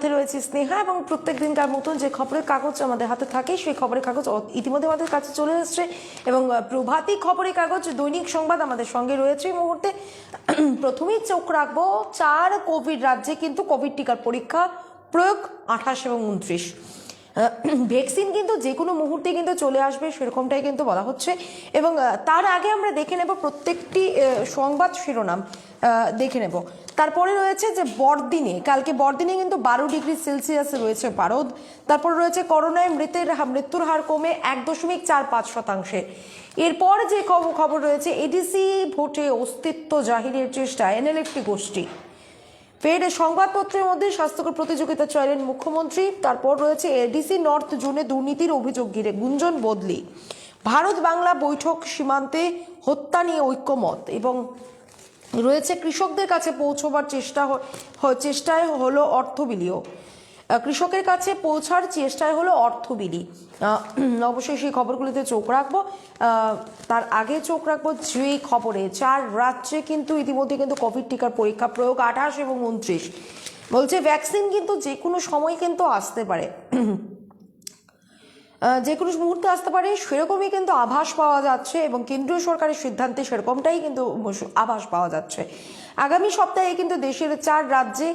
সাথে রয়েছে স্নেহা এবং প্রত্যেক দিনকার মতন যে খবরের কাগজ আমাদের হাতে থাকে, সেই খবরের কাগজ ইতিমধ্যে আমাদের কাছে চলে এসছে এবং প্রভাতী খবরের কাগজ, দৈনিক সংবাদ আমাদের সঙ্গে রয়েছে এই মুহূর্তে। প্রথমেই চোখ রাখব, চার কোভিড রাজ্যে কিন্তু কোভিড টিকার পরীক্ষা প্রয়োগ আঠাশ এবং উনত্রিশ। ভ্যাকসিন কিন্তু যে কোনো মুহূর্তে কিন্তু চলে আসবে, সেরকমটাই কিন্তু বলা হচ্ছে। এবং তার আগে আমরা দেখে নেব প্রত্যেকটি সংবাদ শিরোনাম দেখে নেব। তারপরে রয়েছে যে বড়দিনে, কালকে বড়দিনে কিন্তু বারো ডিগ্রি সেলসিয়াসে রয়েছে পারদ তারপর রয়েছে করোনায় মৃতের মৃত্যুর হার কমে এক দশমিক চার পাঁচ শতাংশে। এরপর যে খবর রয়েছে, এডিসি ভোটে অস্তিত্ব জাহিরের চেষ্টা এনএলএফটি গোষ্ঠী। ফের সংবাদপত্রের মধ্যে স্বাস্থ্যকর প্রতিযোগিতা চাইলেন মুখ্যমন্ত্রী তারপর রয়েছে এডিসি নর্থ জোনে দুর্নীতির অভিযোগ ঘিরে গুঞ্জন বদলি। ভারত বাংলা বৈঠক সীমান্তে হত্যা নিয়ে ঐক্যমত এবং রয়েছে কৃষকদের কাছে পৌঁছবার চেষ্টা চেষ্টায় হলো অর্থ আহ, কৃষকের কাছে পৌঁছার চেষ্টায় হলো অর্থ বিলি অবশ্যই সেই খবরগুলিতে চোখ রাখব। তার আগে চোখ রাখব যে খবরে, চার রাজ্যে কিন্তু ইতিমধ্যে কিন্তু কোভিড টিকার পরীক্ষা প্রয়োগ, আঠাশ এবং উনত্রিশ বলছে ভ্যাকসিন কিন্তু যে কোনো সময় কিন্তু আসতে পারে। যে কোনো মুহূর্তে আসতে পারে, সেরকমই কিন্তু আভাস পাওয়া যাচ্ছে এবং কেন্দ্রীয় সরকারের সিদ্ধান্তে সেরকমটাই কিন্তু আভাস পাওয়া যাচ্ছে। আগামী সপ্তাহে কিন্তু দেশের চার রাজ্যে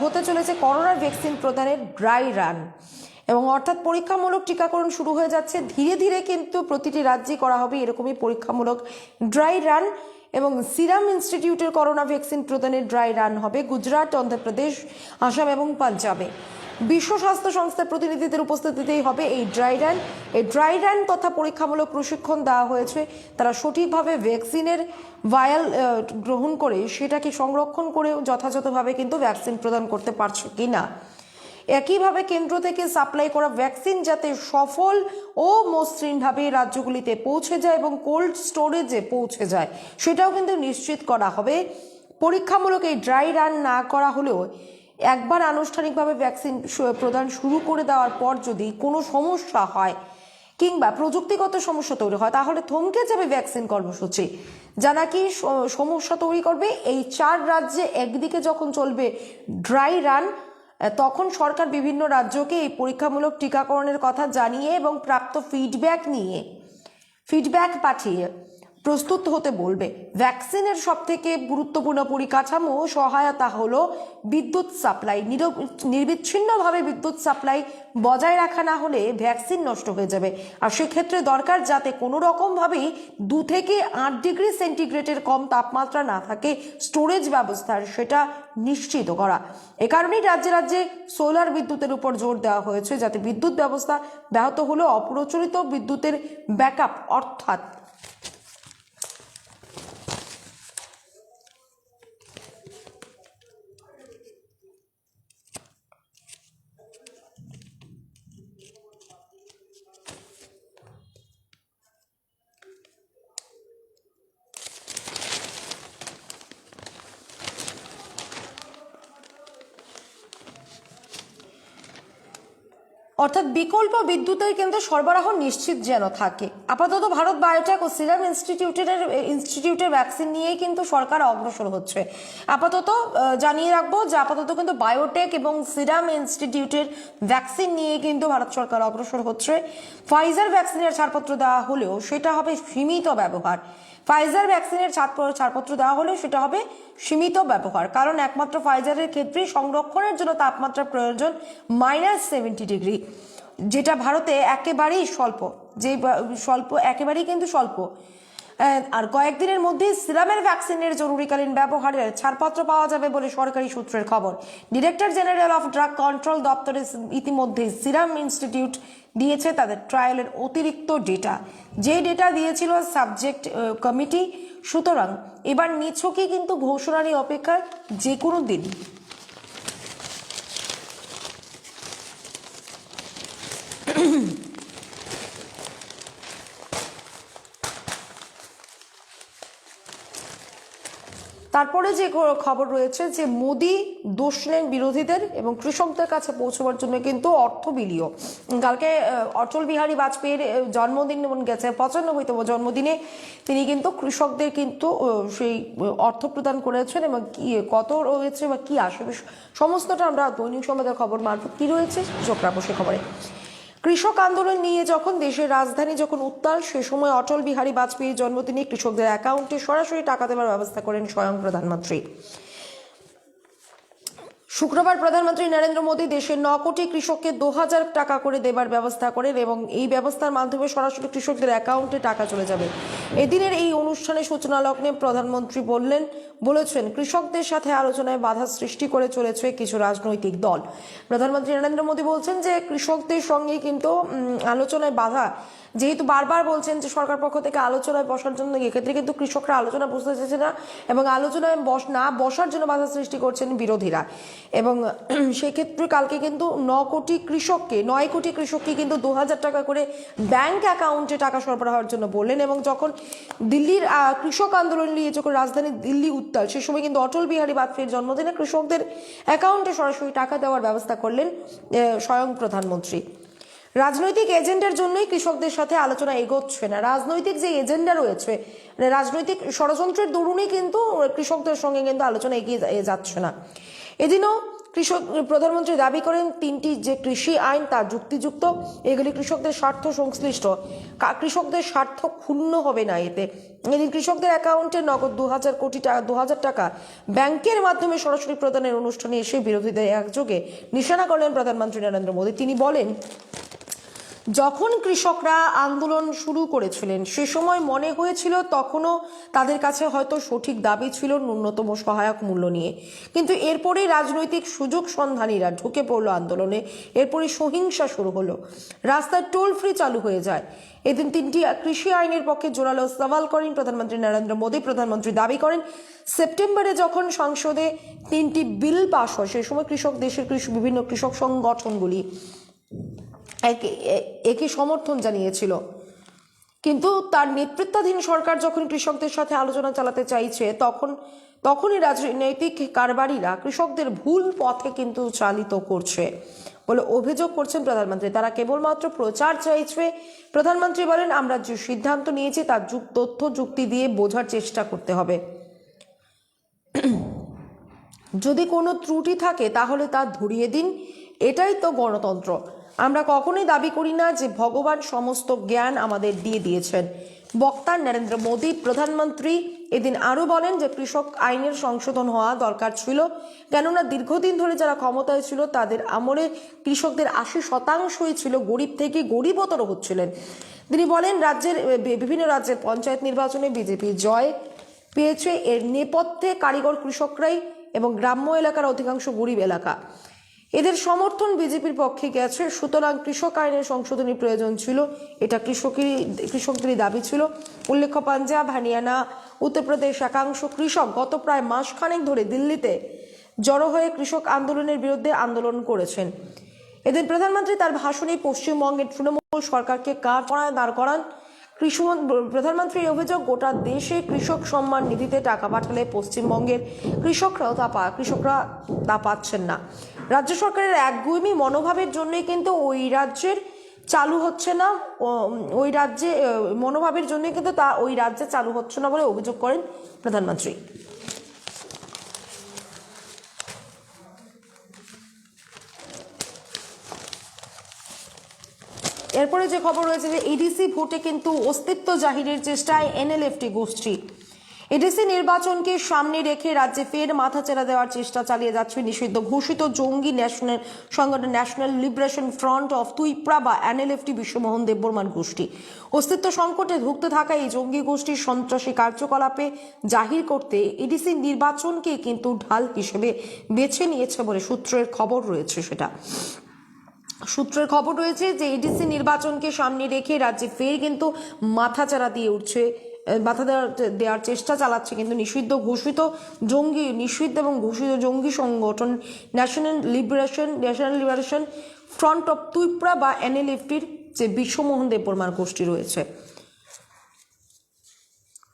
হতে চলেছে করোনার ভ্যাকসিন প্রদানের ড্রাই রান। এবং অর্থাৎ পরীক্ষামূলক টিকাকরণ শুরু হয়ে যাচ্ছে। ধীরে ধীরে কিন্তু প্রতিটি রাজ্যে করা হবে এরকমই পরীক্ষামূলক ড্রাই রান এবং সিরাম ইনস্টিটিউটের করোনা ভ্যাকসিন প্রদানের ড্রাই রান হবে গুজরাট, অন্ধ্রপ্রদেশ, আসাম এবং পাঞ্জাবে। বিশ্ব স্বাস্থ্য সংস্থার প্রতিনিধিদের উপস্থিতিতেই হবে এই ড্রাই রান এই ড্রাই রান তথা পরীক্ষামূলক প্রশিক্ষণ দেওয়া হয়েছে। তারা সঠিকভাবে ভ্যাকসিনের ভায়াল গ্রহণ করে সেটাকে সংরক্ষণ করে যথাযথভাবে কিন্তু ভ্যাকসিন প্রদান করতে পারছে কিনা। একইভাবে কেন্দ্র থেকে সাপ্লাই করা ভ্যাকসিন যাতে সফল ও মসৃণভাবে রাজ্যগুলিতে পৌঁছে যায় এবং কোল্ড স্টোরেজে পৌঁছে যায়, সেটাও কিন্তু নিশ্চিত করা হবে। পরীক্ষামূলক এই ড্রাই রান না করা হলেও একবার আনুষ্ঠানিকভাবে ভ্যাকসিন প্রদান শুরু করে দেওয়ার পর যদি কোনো সমস্যা হয় কিংবা প্রযুক্তিগত সমস্যা তৈরি হয়, তাহলে থমকে যাবে ভ্যাকসিন কর্মসূচি। যা নাকি সমস্যা তৈরি করবে, এই চার রাজ্যে একদিকে যখন চলবে ড্রাই রান তখন সরকার বিভিন্ন রাজ্যকে এই পরীক্ষামূলক টিকাকরণের কথা জানিয়ে এবং প্রাপ্ত ফিডব্যাক নিয়ে ফিডব্যাক পাঠিয়ে প্রস্তুত হতে বলবে। ভ্যাকসিনের সব থেকে গুরুত্বপূর্ণ পরিকাঠামো সহায়তা হলো বিদ্যুৎ সাপ্লাই। নির- নির্বিচ্ছিন্নভাবে বিদ্যুৎ সাপ্লাই বজায় রাখা না হলে ভ্যাকসিন নষ্ট হয়ে যাবে। আর সেক্ষেত্রে দরকার যাতে কোনো রকমভাবেই দু থেকে আট ডিগ্রি সেন্টিগ্রেডের কম তাপমাত্রা না থাকে স্টোরেজ ব্যবস্থার, সেটা নিশ্চিত করা। এ কারণেই রাজ্যে রাজ্যে সোলার বিদ্যুতের উপর জোর দেওয়া হয়েছে, যাতে বিদ্যুৎ ব্যবস্থা ব্যাহত হলেও অপ্রচলিত বিদ্যুতের ব্যাকআপ, অর্থাৎ অর্থাৎ বিকল্প বিদ্যুতের কিন্তু সরবরাহ নিশ্চিত যেন থাকে। আপাতত ভারত বায়োটেক ও সিরাম ইনস্টিটিউটের ইনস্টিটিউটের ভ্যাকসিন নিয়েই কিন্তু সরকার অগ্রসর হচ্ছে। আপাতত জানিয়ে রাখব যে আপাতত কিন্তু বায়োটেক এবং সিরাম ইনস্টিটিউটের ভ্যাকসিন নিয়ে কিন্তু ভারত সরকার অগ্রসর হচ্ছে। ফাইজার ভ্যাকসিনের ছাড়পত্র দেওয়া হলেও সেটা হবে সীমিত ব্যবহার। ফাইজার ভ্যাকসিনের ছাড়প- ছাড়পত্র দেওয়া হলেও সেটা হবে সীমিত ব্যবহার। কারণ একমাত্র ফাইজারের ক্ষেত্রে সংরক্ষণের জন্য তাপমাত্রা প্রয়োজন মাইনাস সেভেন্টি ডিগ্রি যেটা ভারতে একেবারেই স্বল্প, যে স্বল্প, একেবারেই কিন্তু স্বল্প। আর কয়েকদিনের মধ্যেই সিরামের ভ্যাকসিনের জরুরিকালীন ব্যবহারের ছাড়পত্র পাওয়া যাবে বলে সরকারি সূত্রের খবর। Director general of drug control দপ্তরে ইতিমধ্যে সিরাম ইনস্টিটিউট দিয়েছে তাদের ট্রায়ালের অতিরিক্ত ডেটা যে ডেটা দিয়েছিল সাবজেক্ট কমিটি সুতরাং এবার নিছকই কিন্তু ঘোষণা নিয়ে অপেক্ষায় যে কোনো দিন। তারপরে যে খবর রয়েছে যে মোদি দোষ নেন বিরোধীদের এবং কৃষকদের কাছে পৌঁছবার জন্য কিন্তু অর্থ বিলিও। কালকে অটল বিহারী বাজপেয়ীর জন্মদিন গেছে পঁচানব্বইতম জন্মদিনে তিনি কিন্তু কৃষকদের কিন্তু সেই অর্থ প্রদান করেছেন এবং কি, কত রয়েছে বা কি আসবে সমস্তটা আমরা দৈনিক সমাজের খবর মারফত কি রয়েছে, চোখ রাখব সে খবরে। কৃষক আন্দোলন নিয়ে যখন দেশের রাজধানী যখন উত্তাল, সে সময় অটল বিহারী বাজপেয়ীর জন্মদিনে কৃষকদের অ্যাকাউন্টে সরাসরি টাকা দেওয়ার ব্যবস্থা করেন স্বয়ং প্রধানমন্ত্রী। শুক্রবার প্রধানমন্ত্রী নরেন্দ্র মোদী দেশের ন কোটি কৃষককে দু হাজার টাকা করে দেবার ব্যবস্থা করেন এবং এই ব্যবস্থার মাধ্যমে সরাসরি কৃষকদের অ্যাকাউন্টে টাকা চলে যাবে। এদিনের এই অনুষ্ঠানে সূচনা লগ্নে প্রধানমন্ত্রী বললেন, বলেছেন, কৃষকদের সাথে আলোচনায় বাধা সৃষ্টি করে চলেছে কিছু রাজনৈতিক দল। প্রধানমন্ত্রী নরেন্দ্র মোদী বলছেন যে, কৃষকদের সঙ্গে কিন্তু আলোচনায় বাধা। যেহেতু বারবার বলছেন যে, সরকার পক্ষ থেকে আলোচনায় বসার জন্য, এক্ষেত্রে কিন্তু কৃষকরা আলোচনা বসতে চাইছে না এবং আলোচনায় বস, না বসার জন্য বাধা সৃষ্টি করছেন বিরোধীরা। এবং সেক্ষেত্রে কালকে কিন্তু ন কোটি কৃষককে, নয় কোটি কৃষককে কিন্তু দু হাজার টাকা করে ব্যাংক অ্যাকাউন্টে টাকা সরবরাহের জন্য বললেন এবং যখন দিল্লির কৃষক আন্দোলন নিয়ে যখন রাজধানী দিল্লি উত্তাল, সে সময় কিন্তু অটল বিহারী বাজপেয়ীর জন্মদিনে কৃষকদের অ্যাকাউন্টে সরাসরি টাকা দেওয়ার ব্যবস্থা করলেন স্বয়ং প্রধানমন্ত্রী। রাজনৈতিক এজেন্ডার জন্যই কৃষকদের সাথে আলোচনা এগোচ্ছে না। রাজনৈতিক যে এজেন্ডা রয়েছে মানে রাজনৈতিক ষড়যন্ত্রের দরুনই কিন্তু কৃষকদের সঙ্গে কিন্তু আলোচনা এগিয়ে যাচ্ছে না। এদিনও কৃষক, প্রধানমন্ত্রী দাবি করেন তিনটি যে কৃষি আইন তা যুক্তিযুক্ত, এগুলি কৃষকদের স্বার্থ সংশ্লিষ্ট। কৃষকদের স্বার্থ ক্ষুণ্ণ হবে না এতে। এদিন কৃষকদের অ্যাকাউন্টে নগদ দু হাজার কোটি টাকা দু হাজার টাকা ব্যাংকের মাধ্যমে সরাসরি প্রদানের অনুষ্ঠানে এসে বিরোধীদের একযোগে নিশানা করলেন প্রধানমন্ত্রী নরেন্দ্র মোদী। তিনি বলেন যখন কৃষকরা আন্দোলন শুরু করেছিলেন, সে সময় মনে হয়েছিল তখনও তাদের কাছে হয়তো সঠিক দাবি ছিল ন্যূনতম সহায়ক মূল্য নিয়ে। কিন্তু এরপরেই রাজনৈতিক সুযোগ সন্ধানীরা ঢুকে পড়ল আন্দোলনে। এরপরে সহিংসা শুরু হলো। রাস্তায় টোল ফ্রি চালু হয়ে যায়। এদিন তিনটি কৃষি আইনের পক্ষে জোরালো সওয়াল করেন প্রধানমন্ত্রী নরেন্দ্র মোদী। প্রধানমন্ত্রী দাবি করেন, সেপ্টেম্বরে যখন সংসদে তিনটি বিল পাশ হয় সেই সময় কৃষক, দেশের কৃষি, বিভিন্ন কৃষক সংগঠনগুলি একে সমর্থন জানিয়েছিল। কিন্তু তার নেতৃত্বাধীন সরকার যখন কৃষকদের সাথে আলোচনা চালাতে চাইছে, তখন, তখনই রাজনৈতিক কারবারিরা কৃষকদের ভুল পথে কিন্তু চালিত করছে বলে অভিযোগ করছেন প্রধানমন্ত্রী। তারা কেবলমাত্র প্রচার চাইছে, প্রধানমন্ত্রী বলেন, আমরা যে সিদ্ধান্ত নিয়েছি, তার তথ্য যুক্তি দিয়ে বোঝার চেষ্টা করতে হবে। যদি কোনো ত্রুটি থাকে, তাহলে তা ধরিয়ে দিন। এটাই তো গণতন্ত্র। আমরা কখনোই দাবি করি না যে ভগবান সমস্ত জ্ঞান আমাদের দিয়ে দিয়েছেন। বক্তা নরেন্দ্র মোদী, প্রধানমন্ত্রী এদিন আরও বলেন যে কৃষক আইনের সংশোধন হওয়া দরকার ছিল, কেননা দীর্ঘদিন ধরে যারা ক্ষমতায় ছিল তাদের আমলে কৃষকদের আশি শতাংশই ছিল গরিব থেকে গরিবতর হচ্ছিলেন। তিনি বলেন, রাজ্যের বিভিন্ন রাজ্যের পঞ্চায়েত নির্বাচনে বিজেপি জয় পেয়েছে। এর নেপথ্যে কারিগর কৃষকরাই এবং গ্রাম্য এলাকার অধিকাংশ গরিব এলাকা। এদের সমর্থন বিজেপির পক্ষে গেছে। সুতরাং কৃষক আইনের সংশোধনী প্রয়োজন ছিল। এটা কৃষকেরই, কৃষকদেরই দাবি ছিল। উল্লেখ্য, পাঞ্জাব, হরিয়ানা, উত্তরপ্রদেশ, একাংশ কৃষক গত প্রায় মাসখানেক ধরে দিল্লিতে জড়ো হয়ে কৃষক আন্দোলনের বিরুদ্ধে আন্দোলন করেছেন। এদের প্রধানমন্ত্রী তার ভাষণে পশ্চিমবঙ্গের তৃণমূল সরকারকে কার দাঁড় করান? কৃষি প্রধানমন্ত্রীর অভিযোগ, গোটা দেশে কৃষক সম্মান নিধিতে টাকা পাঠালে পশ্চিমবঙ্গের কৃষকরাও তা কৃষকরা তা পাচ্ছেন না। রাজ্য সরকারের একগুইমি মনোভাবের জন্যই কিন্তু ওই রাজ্যের চালু হচ্ছে না। ওই রাজ্যে, মনোভাবের জন্যই কিন্তু তা, ওই রাজ্যে চালু হচ্ছে না বলে অভিযোগ করেন প্রধানমন্ত্রী। এরপরে যে খবর রয়েছে যে এডিসি ভোটে কিন্তু অস্তিত্ব জাহিরের চেষ্টায় এনএলএফটি গোষ্ঠী। এডিসি নির্বাচনকে সামনে রেখে রাজ্যে ফের মাথাচাড়া দেওয়ার চেষ্টা চালিয়ে যাচ্ছে নিষিদ্ধ ঘোষিত জঙ্গি ন্যাশনাল সংগঠন national liberation front of Twipra বা এনএলএফটি বিশ্বমোহন দেববর্মান গোষ্ঠী। অস্তিত্ব সংকটে ধুঁকতে থাকা এই জঙ্গি গোষ্ঠীর সন্ত্রাসী কার্যকলাপে জাহির করতে এডিসি নির্বাচনকে কিন্তু ঢাল হিসেবে বেছে নিয়েছে বলে সূত্রের খবর রয়েছে সেটা। সূত্রের খবর রয়েছে যে এডিসি নির্বাচনকে সামনে রেখে রাজ্যে ফের কিন্তু মাথাচাড়া দিয়ে উঠছে মাথা দেওয়ার দেওয়ার চেষ্টা চালাচ্ছে কিন্তু নিষিদ্ধ ঘোষিত জঙ্গি, নিষিদ্ধ এবং ঘোষিত জঙ্গি সংগঠন national liberation national liberation front of Twipra বা এনএলএফটির যে বিশ্বমোহন দেববর্মার গোষ্ঠী রয়েছে।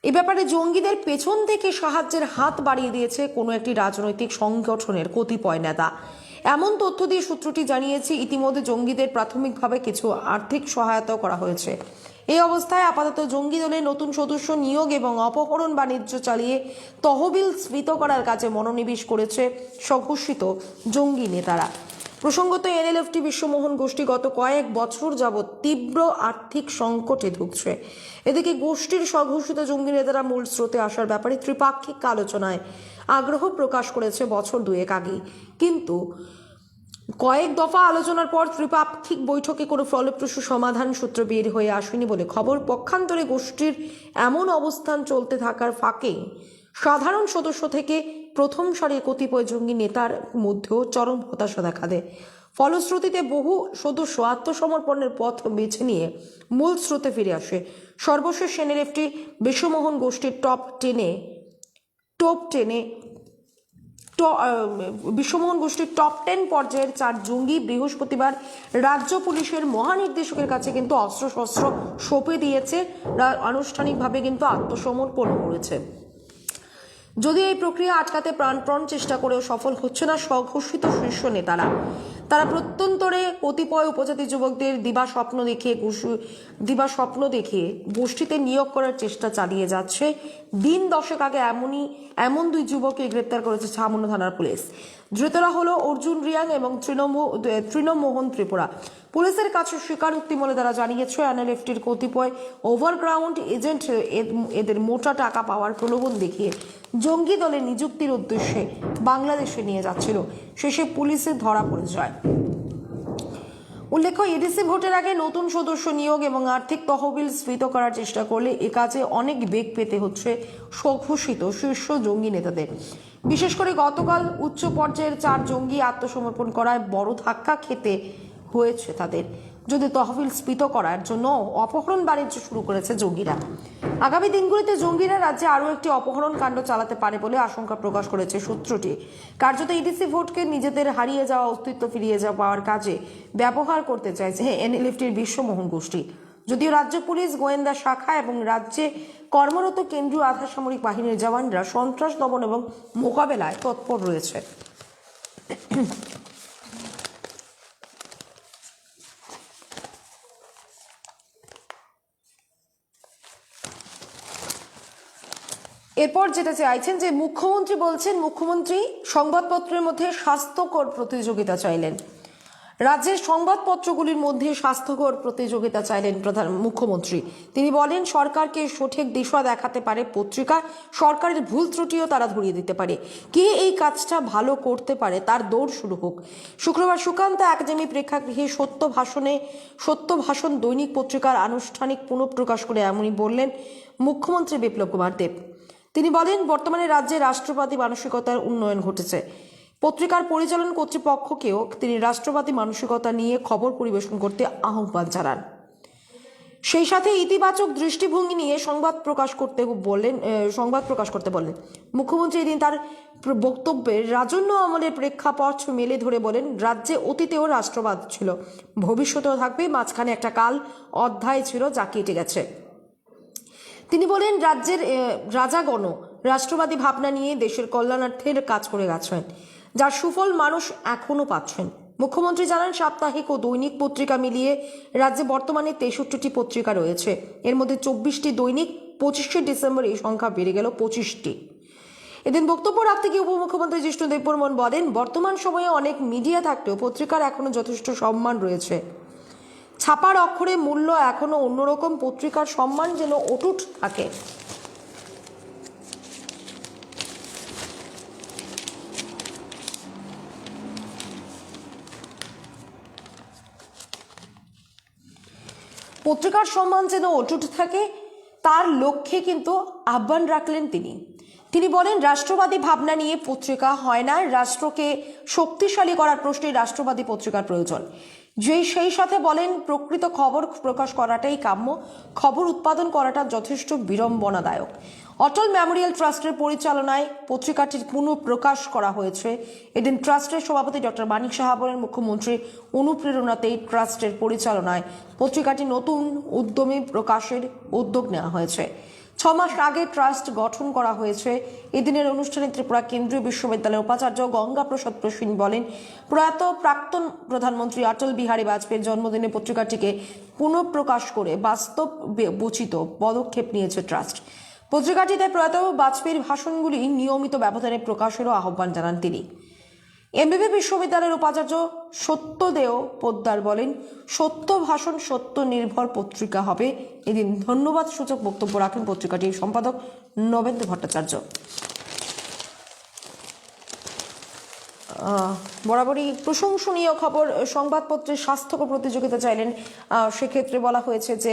এ ব্যাপারে জঙ্গিদের পেছন থেকে সাহায্যের হাত বাড়িয়ে দিয়েছে কোনো একটি রাজনৈতিক সংগঠনের কতিপয় নেতা। এমন তথ্য দিয়ে সূত্রটি জানিয়েছে, ইতিমধ্যে জঙ্গিদের প্রাথমিকভাবে কিছু আর্থিক সহায়তা করা হয়েছে। এই অবস্থায় আপাতত জঙ্গি দলের নতুন সদস্য নিয়োগ এবং অপহরণ বাণিজ্য চালিয়ে তহবিল স্ফীত করার কাজে মনোনিবেশ করেছে সংঘর্ষিত জঙ্গি নেতারা। প্রসঙ্গত এনএলএফটি বিশ্বমোহন গোষ্ঠী গত কয়েক বছর যাবৎ তীব্র আর্থিক সংকটে ঢুকছে এদিকে গোষ্ঠীর সংঘর্ষিত জঙ্গি নেতারা মূল স্রোতে আসার ব্যাপারে ত্রিপাক্ষিক আলোচনায় আগ্রহ প্রকাশ করেছে বছর দুয়েক আগে কিন্তু কয়েক দফা আলোচনার পর ত্রিপাক্ষিক বৈঠকে কোনো ফলপ্রসূ সমাধান সূত্র বের হয়ে আসেনি বলে খবর। পক্ষান্তরে গোষ্ঠীর এমন অবস্থান চলতে থাকার ফাঁকে সাধারণ সদস্য থেকে প্রথম সারির কতিপয় জঙ্গি নেতার মধ্যেও চরম হতাশা দেখা দেয়। ফলশ্রুতিতে বহু সদস্য আত্মসমর্পণের পথ বেছে নিয়ে মূল স্রোতে ফিরে আসে। সর্বশেষ সেনের একটি বিশ্বমোহন গোষ্ঠীর টপ টেনে টপ টেনে বিশ্বমোহন গোষ্ঠীর টপ টেন পর্যায়ের চার জঙ্গি বৃহস্পতিবার রাজ্য পুলিশের মহানির্দেশকের কাছে কিন্তু অস্ত্রশস্ত্র সঁপে দিয়েছে। আনুষ্ঠানিকভাবে কিন্তু আত্মসমর্পণ করেছে। যদি এই প্রক্রিয়া আটকাতে প্রাণপণ চেষ্টা করেও সফল হচ্ছে না স্বঘোষিত শীর্ষ নেতারা। তারা প্রত্যন্তরে কতিপয় উপজাতি যুবকদের দিবা স্বপ্ন দেখে দিবা স্বপ্ন দেখে গোষ্ঠীতে নিয়োগ করার চেষ্টা চালিয়ে যাচ্ছে। দিন দশেক আগে এমনই এমন দুই যুবককে গ্রেপ্তার করেছে ছামন্ন থানার পুলিশ। ধৃতরা হলো অর্জুন রিয়াং এবং তৃণমূ- তৃণমোহন ত্রিপুরা। পুলিশের কাছে স্বীকারোক্তি বলে তারা জানিয়েছে, এনএলএফটির কতিপয় ওভারগ্রাউন্ড এজেন্ট এদের মোটা টাকা পাওয়ার প্রলোভন দেখিয়ে জঙ্গি দলে নিযুক্তির উদ্দেশ্যে বাংলাদেশে নিয়ে যাচ্ছিল। শেষে পুলিশে ধরা পড়ে যায়। উল্লেখ্য এডিসি ভোটের আগে নতুন সদস্য নিয়োগ এবং আর্থিক তহবিল স্ফীত করার চেষ্টা করলে এ কাজে অনেক বেগ পেতে হচ্ছে স্বঘোষিত শীর্ষ জঙ্গি নেতাদের। বিশেষ করে গতকাল উচ্চ পর্যায়ের চার জঙ্গি আত্মসমর্পণ করায় বড় ধাক্কা খেতে হয়েছে তাদের। যদি তহবিল স্ফীত করার জন্য অপহরণ বাণিজ্য শুরু করেছে জঙ্গিরা। আগামী দিনগুলিতে জঙ্গিরা রাজ্যে আরও একটি অপহরণ কাণ্ড চালাতে পারে বলে আশঙ্কা প্রকাশ করেছে সূত্রটি। কার্যত ইডিসি ভোটকে নিজেদের হারিয়ে যাওয়া অস্তিত্ব ফিরিয়ে যাওয়া পাওয়ার কাজে ব্যবহার করতে চাইছে এনএলএফটির বিশ্বমোহন গোষ্ঠী। যদিও রাজ্য পুলিশ, গোয়েন্দা শাখা এবং রাজ্যে কর্মরত কেন্দ্রীয় আধা সামরিক বাহিনীর জওয়ানরা সন্ত্রাস দমন এবং মোকাবেলায় তৎপর রয়েছে। এরপর যেটা চাইছেন যে, মুখ্যমন্ত্রী বলছেন, মুখ্যমন্ত্রী সংবাদপত্রের মধ্যে স্বাস্থ্যকর প্রতিযোগিতা চাইলেন। রাজ্যের সংবাদপত্রগুলির মধ্যে স্বাস্থ্যকর প্রতিযোগিতা চাইলেন প্রধান মুখ্যমন্ত্রী। তিনি বলেন, সরকারকে সঠিক দিশা দেখাতে পারে পত্রিকা, সরকারের ভুল ত্রুটিও তারা ধরিয়ে দিতে পারে। কে এই কাজটা ভালো করতে পারে তার দৌড় শুরু হোক। শুক্রবার সুকান্ত একাডেমি প্রেক্ষাগৃহে সত্য ভাষণে, সত্য ভাষণ দৈনিক পত্রিকার আনুষ্ঠানিক পুনঃপ্রকাশ করে এমনই বললেন মুখ্যমন্ত্রী বিপ্লব কুমার দেব। তিনি বলেন, বর্তমানে রাজ্যে রাষ্ট্রবাদী মানসিকতার উন্নয়ন ঘটেছে। পত্রিকার পরিচালন কর্তৃপক্ষকেও তিনি রাষ্ট্রবাদী মানসিকতা নিয়ে খবর পরিবেশন করতে আহ্বান জানান। সেই সাথে ইতিবাচক দৃষ্টিভঙ্গি নিয়ে সংবাদ প্রকাশ করতে বললেন সংবাদ প্রকাশ করতে বললেন মুখ্যমন্ত্রী এদিন তার বক্তব্যে, রাজন্য আমলের প্রেক্ষাপট মেলে ধরে বলেন, রাজ্যে অতীতেও রাষ্ট্রবাদ ছিল, ভবিষ্যতেও থাকবে। মাঝখানে একটা কাল অধ্যায় ছিল যা কেটে গেছে। তিনি বলেন, রাজ্যের রাজাগণ রাষ্ট্রবাদী ভাবনা নিয়ে দেশের কল্যাণার্থের কাজ করে গেছেন। যার সুফল মানুষ এখনও পাচ্ছেন। মুখ্যমন্ত্রী জানান, সাপ্তাহিক ও দৈনিক পত্রিকা মিলিয়ে রাজ্যে বর্তমানে তেষট্টিটি পত্রিকা রয়েছে। এর মধ্যে চব্বিশটি দৈনিক, পঁচিশে ডিসেম্বর এই সংখ্যা বেড়ে গেল পঁচিশটি। এদিন বক্তব্য রাখতে গিয়ে উপমুখ্যমন্ত্রী জিষ্ণু দেববর্মন বলেন, বর্তমান সময়ে অনেক মিডিয়া থাকলেও পত্রিকার এখনও যথেষ্ট সম্মান রয়েছে। ছাপার অক্ষরে মূল্য এখনও অন্যরকম, পত্রিকার সম্মান যেন অটুট থাকে। পত্রিকার সম্মান যেন অটুট থাকে, তার লক্ষ্যে কিন্তু আহ্বান রাখলেন তিনি। তিনি বলেন, রাষ্ট্রবাদী ভাবনা নিয়ে পত্রিকা হয় না, রাষ্ট্রকে শক্তিশালী করার প্রশ্নে রাষ্ট্রবাদী পত্রিকার প্রয়োজন। যে সেই সাথে বলেন, প্রকৃত খবর প্রকাশ করাটাই কাম্য, খবর উৎপাদন করাটা যথেষ্ট বিড়ম্বনাদায়ক। অটল মেমোরিয়াল ট্রাস্টের পরিচালনায় পত্রিকাটির পুনঃ প্রকাশ করা হয়েছে। এদিন ট্রাস্টের সভাপতি ডক্টর মানিক সাহা বলেন, মুখ্যমন্ত্রী অনুপ্রেরণাতেই ট্রাস্টের পরিচালনায় পত্রিকাটি নতুন উদ্যমে প্রকাশের উদ্যোগ নেওয়া হয়েছে। ছ মাস আগে ট্রাস্ট গঠন করা হয়েছে। এদিনের অনুষ্ঠানে ত্রিপুরা কেন্দ্রীয় বিশ্ববিদ্যালয়ের উপাচার্য গঙ্গা প্রসাদ প্রসীন বলেন, প্রয়াত প্রাক্তন প্রধানমন্ত্রী অটল বিহারী বাজপেয়ীর জন্মদিনে পত্রিকাটিকে পুনঃপ্রকাশ করে বাস্তব বচিত পদক্ষেপ নিয়েছে ট্রাস্ট। পত্রিকাটিতে প্রয়াত বাজপেয়ীর ভাষণগুলি নিয়মিত ব্যবধানে প্রকাশেরও আহ্বান জানান তিনি। এমবিবি বিশ্ববিদ্যালয়ের উপাচার্য সত্যদেও পোদ্দার বলেন, সত্য ভাষণ, সত্য নির্ভর পত্রিকা হবে। এদিন ধন্যবাদ সূচক বক্তব্য রাখেন পত্রিকাটির সম্পাদক নবেন্দ্র ভট্টাচার্য। বরাবরই প্রশংসনীয় খবর সংবাদপত্রের স্বাস্থ্যকর প্রতিযোগিতা চাইলেন সেক্ষেত্রে বলা হয়েছে যে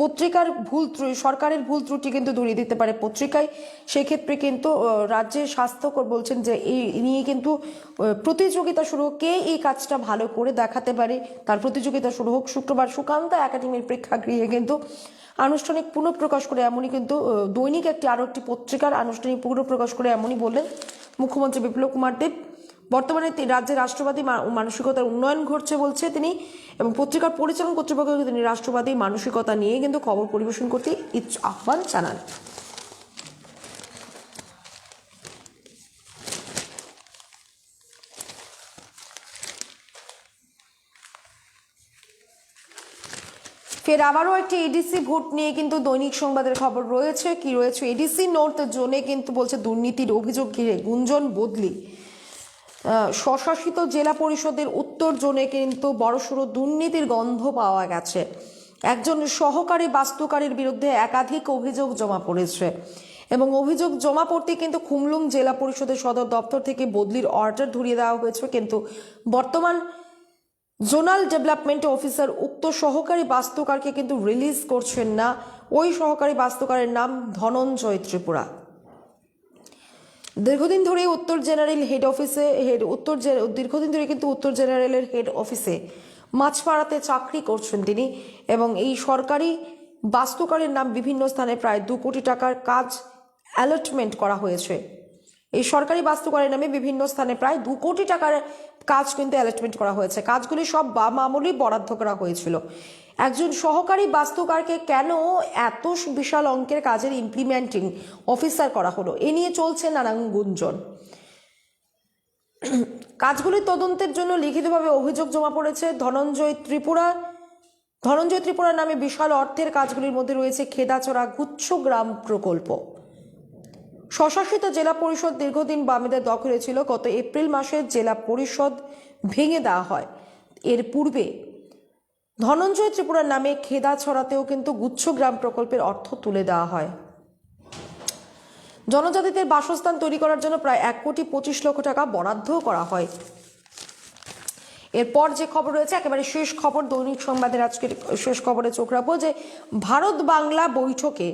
পত্রিকার ভুল ত্রুটি সরকারের ভুল ত্রুটি কিন্তু ধরিয়ে দিতে পারে পত্রিকায়। সেক্ষেত্রে কিন্তু রাজ্যের স্বাস্থ্যকর বলছেন যে এই নিয়ে কিন্তু প্রতিযোগিতা শুরু হোক, কে এই কাজটা ভালো করে দেখাতে পারে, তার প্রতিযোগিতা শুরু হোক। শুক্রবার সুকান্ত একাডেমির প্রেক্ষাগৃহে কিন্তু আনুষ্ঠানিক পুনঃপ্রকাশ করে এমনই কিন্তু দৈনিক একটি আরও একটি পত্রিকার আনুষ্ঠানিক পুনঃপ্রকাশ করে এমনই বললেন মুখ্যমন্ত্রী বিপ্লব কুমার দেব। বর্তমানে রাজ্যে রাষ্ট্রবাদী মানসিকতার উন্নয়ন ঘটছে বলছে তিনি এবং পত্রিকার পরিচালন কর্তৃপক্ষকে তিনি রাষ্ট্রবাদী মানসিকতা নিয়ে কিন্তু খবর পরিবেশন করতে আহ্বান জানান। ফের আবারও একটি এডিসি ভোট নিয়ে কিন্তু দৈনিক সংবাদের খবর রয়েছে। কি রয়েছে? এডিসি নর্থ জোনে কিন্তু বলছে দুর্নীতির অভিযোগ ঘিরে গুঞ্জন বদলি। স্বশাসিত জেলা পরিষদের উত্তর জোনে কিন্তু বড়সড় দুর্নীতির গন্ধ পাওয়া গেছে। একজন সহকারী বাস্তুকারীর বিরুদ্ধে একাধিক অভিযোগ জমা পড়েছে। এবং অভিযোগ জমা পড়তে কিন্তু খুমলুং জেলা পরিষদের সদর দপ্তর থেকে বদলির অর্ডার ধরিয়ে দেওয়া হয়েছে। কিন্তু বর্তমান জোনাল ডেভেলপমেন্ট অফিসার উক্ত সহকারী বাস্তুকারকে কিন্তু রিলিজ করছেন না। ওই সহকারী বাস্তুকারের নাম ধনঞ্জয় ত্রিপুরা। দীর্ঘদিন ধরে উত্তর জেনারেল হেড অফিসে, হেড উত্তর দীর্ঘদিন ধরে কিন্তু উত্তর জেনারেলের হেড অফিসে মাছপাড়াতে চাকরি করছেন তিনি এবং এই সরকারি বাস্তুকারের নাম বিভিন্ন স্থানে প্রায় দু কোটি টাকার কাজ অ্যালটমেন্ট করা হয়েছে। এই সরকারি বাস্তুকারের নামে বিভিন্ন স্থানে প্রায় দু কোটি টাকার কাজ কিন্তু অ্যালটমেন্ট করা হয়েছে। কাজগুলি সব বা মামুলি বরাদ্দ করা হয়েছিল। একজন সহকারী বাস্তুকারকে কেন এত বিশাল অঙ্কের কাজের ইমপ্লিমেন্টিং অফিসার করা হলো? এ নিয়ে চলছে নানান গুঞ্জন। কাজগুলির তদন্তের জন্য লিখিতভাবে অভিযোগ জমা পড়েছে। ধনঞ্জয় ত্রিপুরা, ধনঞ্জয় ত্রিপুরার নামে বিশাল অর্থের কাজগুলির মধ্যে রয়েছে খেদাচড়া গুচ্ছগ্রাম প্রকল্প। স্বশাসিত জেলা পরিষদ দীর্ঘদিন বামেদের দখলে ছিল। গত এপ্রিল মাসে জেলা পরিষদ ভেঙে দেওয়া হয়। এর পূর্বে ধনঞ্জয় ত্রিপুরার নামে খেদা ছড়াতেও কিন্তু গুচ্ছগ্রাম প্রকল্পের অর্থ তুলে দেওয়া হয়। জনজাতিদের বাসস্থান তৈরি করার জন্য প্রায় এক কোটি পঁচিশ লক্ষ টাকা বরাদ্দও করা হয়। এরপর যে খবর রয়েছে, একেবারে শেষ খবর, দৈনিক সংবাদের আজকের শেষ খবরে চোখ রাখব যে ভারত বাংলা বৈঠকে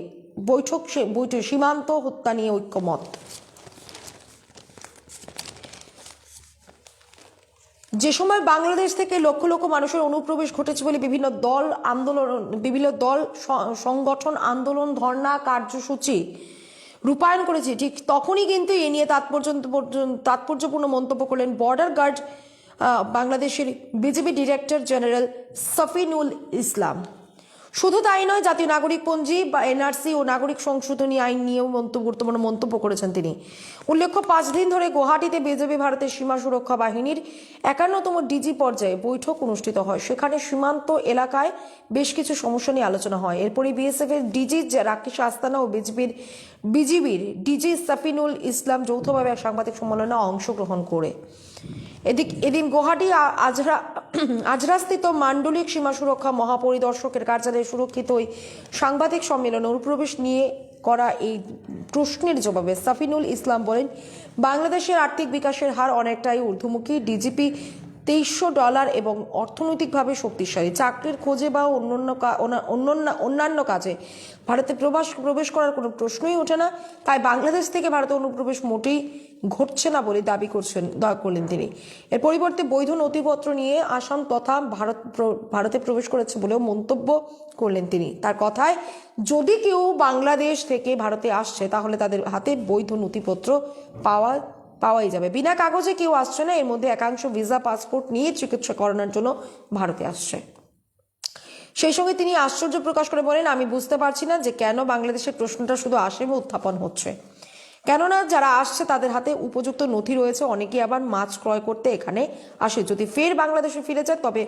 বৈঠক বৈঠক, সীমান্ত হত্যা নিয়ে ঐক্যমত। যে সময় বাংলাদেশ থেকে লক্ষ লক্ষ মানুষের অনুপ্রবেশ ঘটেছে বলে বিভিন্ন দল আন্দোলন, বিভিন্ন দল সংগঠন আন্দোলন ধর্ণা কার্যসূচি রূপায়ণ করেছে, ঠিক তখনই কিন্তু এ নিয়ে তাৎপর্য তাৎপর্যপূর্ণ মন্তব্য করলেন বর্ডার গার্ড বাংলাদেশের BJP director general Safinul Islam. শুধু তাই নয়, জাতীয় নাগরিক পঞ্জি বা এনআরসি ও নাগরিক সংশোধনী আইন নিয়েও মন্তব্য গুরুত্বপূর্ণ মন্তব্য করেছেন তিনি। উল্লেখ্য, পাঁচ দিন ধরে গুয়াহাটিতে বিজেপি ভারতের সীমা সুরক্ষা বাহিনীর একান্নতম ডিজি পর্যায়ে বৈঠক অনুষ্ঠিত হয়। সেখানে সীমান্ত এলাকায় বেশ কিছু সমস্যা নিয়ে আলোচনা হয়। এরপরই বিএসএফ এর ডিজি রাকেশ আস্তানা ও বিজেপির বিজিবির ডিজি সাফিনুল ইসলাম যৌথভাবে এক সাংবাদিক সম্মেলনে অংশগ্রহণ করে। এদিক, এদিন গুয়াহাটি আজরা, আজরাস্থিত মান্ডলিক সীমা সুরক্ষা মহাপরিদর্শকের কার্যালয়ে সুরক্ষিত ওই সাংবাদিক সম্মেলনে অনুপ্রবেশ নিয়ে করা এই প্রশ্নের জবাবে সাফিনুল ইসলাম বলেন, বাংলাদেশের আর্থিক বিকাশের হার অনেকটাই ঊর্ধ্বমুখী। ডিজিপি তেইশশো ডলার এবং অর্থনৈতিকভাবে শক্তিশালী। চাকরির খোঁজে বা অন্যান্য অন্য- অন্যান্য কাজে। ভারতে প্রবাস, প্রবেশ করার কোনো প্রশ্নই ওঠে না, তাই বাংলাদেশ থেকে ভারতে অনুপ্রবেশ মোটেই ঘটছে না বলে দাবি করছেন করলেন তিনি। এর পরিবর্তে বৈধ নথিপত্র নিয়ে আসাম তথা ভারত ভারতে প্রবেশ করেছে বলেও মন্তব্য করলেন তিনি। তার কথায়, যদি কেউ বাংলাদেশ থেকে ভারতে আসছে, তাহলে তাদের হাতে বৈধ নথিপত্র পাওয়া পাওয়াই যাবে। বিনা কাগজে কেউ আসছে না, এর মধ্যে একাংশ ভিসা, পাসপোর্ট নিয়ে চিকিৎসা করানোর জন্য ভারতে আসছে। সেই সঙ্গে তিনি আশ্চর্য প্রকাশ করে বলেন, আমি বুঝতে পারছি না যে কেন বাংলাদেশের প্রশ্নটা শুধু আসে বা উত্থাপন হচ্ছে। কেননা যারা আসছে তাদের হাতে উপযুক্ত নথি রয়েছে অনেকে আবার মাছ ক্রয় করতে এখানে আসে। যদি ফের বাংলাদেশে ফিরে যায়, তবে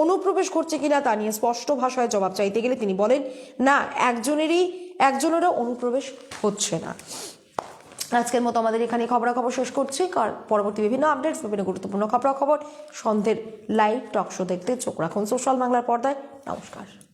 অনুপ্রবেশ করছে কিনা তা নিয়ে স্পষ্ট ভাষায় জবাব চাইতে গেলে তিনি বলেন, না, একজনেরই, একজনেরও অনুপ্রবেশ হচ্ছে না। আজকের মতো আমাদের এখানে খবরাখবর শেষ করছি। কার পরবর্তী বিভিন্ন আপডেটস বিভিন্ন গুরুত্বপূর্ণ খবরাখবর, সন্ধ্যের লাইভ টক শো দেখতে চোখ রাখুন সোশ্যাল বাংলার পর্দায়। নমস্কার।